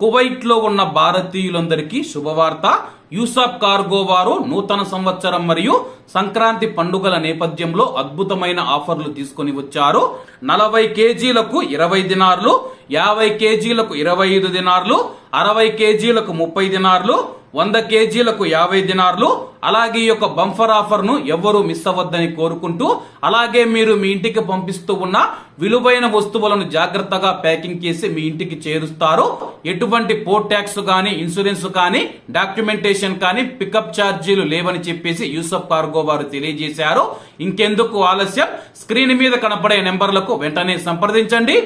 కువైట్లో ఉన్న భారతీయులందరికీ శుభవార్త. యూసాఫ్ కార్గో వారు నూతన సంవత్సరం మరియు సంక్రాంతి పండుగల నేపథ్యంలో అద్భుతమైన ఆఫర్లు తీసుకొని వచ్చారు. నలభై కేజీలకు ఇరవై దినార్లు యాభై కేజీలకు ఇరవై ఐదు దినార్లు అరవై కేజీలకు ముప్పై దినార్లు వంద కేజీలకు యాభై దినార్లు అలాగే ఈ యొక్క బంఫర్ ఆఫర్ను ఎవ్వరూ మిస్ అవ్వద్దని కోరుకుంటూ అలాగే మీరు మీ ఇంటికి పంపిస్తూ ఉన్న విలువైన వస్తువులను జాగ్రత్తగా ప్యాకింగ్ చేసి మీ ఇంటికి చేరుస్తారు. ఎటువంటి పోర్ట్ ట్యాక్స్ కానీ ఇన్సూరెన్స్ కానీ డాక్యుమెంటేషన్ కానీ పికప్ ఛార్జీలు లేవని చెప్పేసి యూసఫ్ కార్గో వారు తెలియజేశారు. ఇంకెందుకు ఆలస్యం? స్క్రీన్ మీద కనపడే నెంబర్లకు వెంటనే సంప్రదించండి.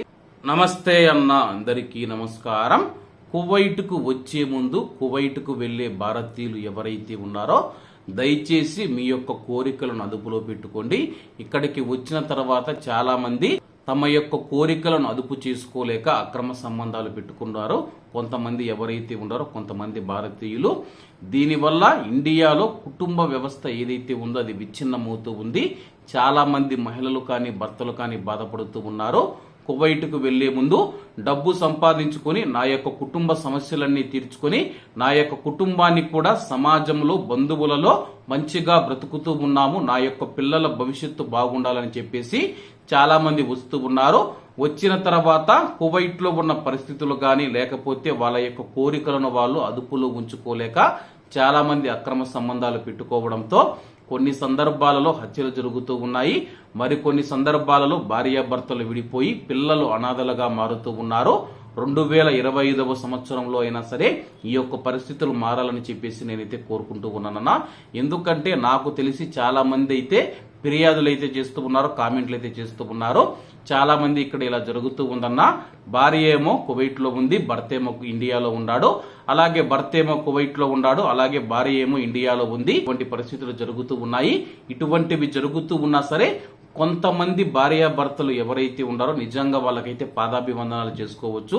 నమస్తే అన్న అందరికీ నమస్కారం. కువైట్కు వచ్చే ముందు కువైట్కు వెళ్ళే భారతీయులు ఎవరైతే ఉన్నారో దయచేసి మీ యొక్క కోరికలను అదుపులో పెట్టుకోండి. ఇక్కడికి వచ్చిన తర్వాత చాలా మంది తమ యొక్క కోరికలను అదుపు చేసుకోలేక అక్రమ సంబంధాలు పెట్టుకున్నారు. కొంతమంది ఎవరైతే ఉన్నారో కొంతమంది భారతీయులు. దీనివల్ల ఇండియాలో కుటుంబ వ్యవస్థ ఏదైతే ఉందో అది విచ్ఛిన్నమవుతూ ఉంది. చాలా మంది మహిళలు కానీ భర్తలు కానీ బాధపడుతూ ఉన్నారో. కువైట్కు వెళ్ళే ముందు డబ్బు సంపాదించుకొని నా యొక్క కుటుంబ సమస్యలన్నీ తీర్చుకొని నా యొక్క కుటుంబాన్ని కూడా సమాజంలో బంధువులలో మంచిగా బ్రతుకుతూ ఉన్నాము. నా యొక్క పిల్లల భవిష్యత్తు బాగుండాలని చెప్పేసి చాలా మంది వస్తూ ఉన్నారు. వచ్చిన తర్వాత కువైట్లో ఉన్న పరిస్థితులు కానీ లేకపోతే వాళ్ళ యొక్క కోరికలను వాళ్ళు అదుపులో ఉంచుకోలేక చాలా మంది అక్రమ సంబంధాలు పెట్టుకోవడంతో కొన్ని సందర్భాలలో హత్యలు జరుగుతూ ఉన్నాయి. మరికొన్ని సందర్భాలలో భార్యాభర్తలు విడిపోయి పిల్లలు అనాథలుగా మారుతూ ఉన్నారు. రెండు వేల ఇరవై ఐదవ సంవత్సరంలో అయినా సరే ఈ యొక్క పరిస్థితులు మారాలని చెప్పేసి నేనైతే కోరుకుంటూ ఉన్నానన్నా. ఎందుకంటే నాకు తెలిసి చాలా మంది అయితే ఫిర్యాదులు అయితే చేస్తూ ఉన్నారు కామెంట్లు అయితే చేస్తూ ఉన్నారు చాలా మంది ఇక్కడ ఇలా జరుగుతూ ఉందన్న భార్య ఏమో కువైట్లో ఉంది భర్త ఏమో ఇండియాలో ఉన్నాడు అలాగే భర్త ఏమో కువైట్లో ఉన్నాడు అలాగే భార్య ఏమో ఇండియాలో ఉంది. ఇటువంటి పరిస్థితులు జరుగుతూ ఉన్నాయి. ఇటువంటివి జరుగుతూ ఉన్నా సరే కొంతమంది భార్యాభర్తలు ఎవరైతే ఉన్నారో నిజంగా వాళ్ళకైతే పాదాభివందనాలు చేసుకోవచ్చు.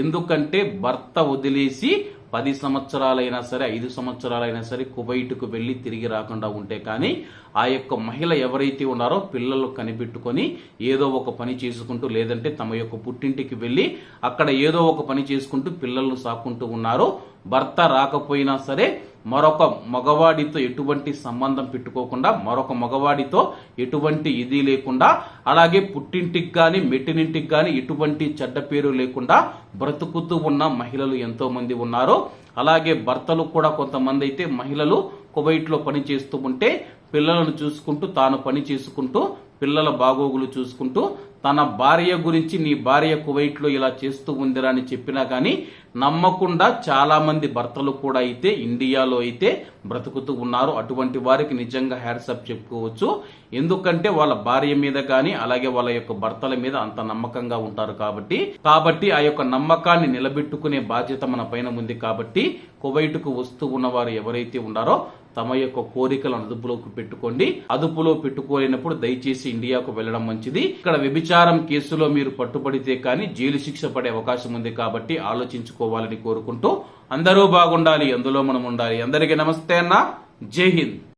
ఎందుకంటే భర్త వదిలేసి పది సంవత్సరాలైనా సరే ఐదు సంవత్సరాలైనా సరే కువైట్కు వెళ్ళి తిరిగి రాకుండా ఉంటే కానీ ఆ యొక్క మహిళ ఎవరైతే ఉన్నారో పిల్లలు కనిపెట్టుకొని ఏదో ఒక పని చేసుకుంటూ లేదంటే తమ యొక్క పుట్టింటికి వెళ్ళి అక్కడ ఏదో ఒక పని చేసుకుంటూ పిల్లలను సాకుంటూ ఉన్నారో భర్త రాకపోయినా సరే మరొక మగవాడితో ఎటువంటి సంబంధం పెట్టుకోకుండా మరొక మగవాడితో ఎటువంటి ఇది లేకుండా అలాగే పుట్టింటికి కానీ మెట్టినింటికి కానీ ఎటువంటి చెడ్డ పేరు లేకుండా బ్రతుకుతూ ఉన్న మహిళలు ఎంతో మంది ఉన్నారు. అలాగే భర్తలు కూడా కొంతమంది అయితే మహిళలు కువైట్లో పని చేస్తూ ఉంటే పిల్లలను చూసుకుంటూ తాను పని చేసుకుంటూ పిల్లల బాగోగులు చూసుకుంటూ తన భార్య గురించి నీ భార్య కువైట్లో ఇలా చేస్తూ ఉందిరా అని చెప్పినా కానీ నమ్మకుండా చాలా మంది భర్తలు కూడా అయితే ఇండియాలో అయితే బ్రతుకుతూ ఉన్నారు. అటువంటి వారికి నిజంగా హ్యాట్సప్ చెప్పుకోవచ్చు. ఎందుకంటే వాళ్ళ భార్య మీద కానీ అలాగే వాళ్ళ యొక్క భర్తల మీద అంత నమ్మకంగా ఉంటారు కాబట్టి. కాబట్టి ఆ యొక్క నమ్మకాన్ని నిలబెట్టుకునే బాధ్యత మన పైన ఉంది కాబట్టి కువైట్కు వస్తూ ఉన్నవారు ఎవరైతే ఉన్నారో తమ యొక్క కోరికలను అదుపులోకి పెట్టుకోండి. అదుపులో పెట్టుకోలేనప్పుడు దయచేసి ఇండియాకు వెళ్ళడం మంచిది. ఇక్కడ వ్యభిచారం కేసులో మీరు పట్టుబడితే కానీ జైలు శిక్ష పడే అవకాశం ఉంది కాబట్టి ఆలోచించుకోవాలని కోరుకుంటూ అందరూ బాగుండాలి అందులో మనం ఉండాలి. అందరికీ నమస్తే అన్న. జై హింద్.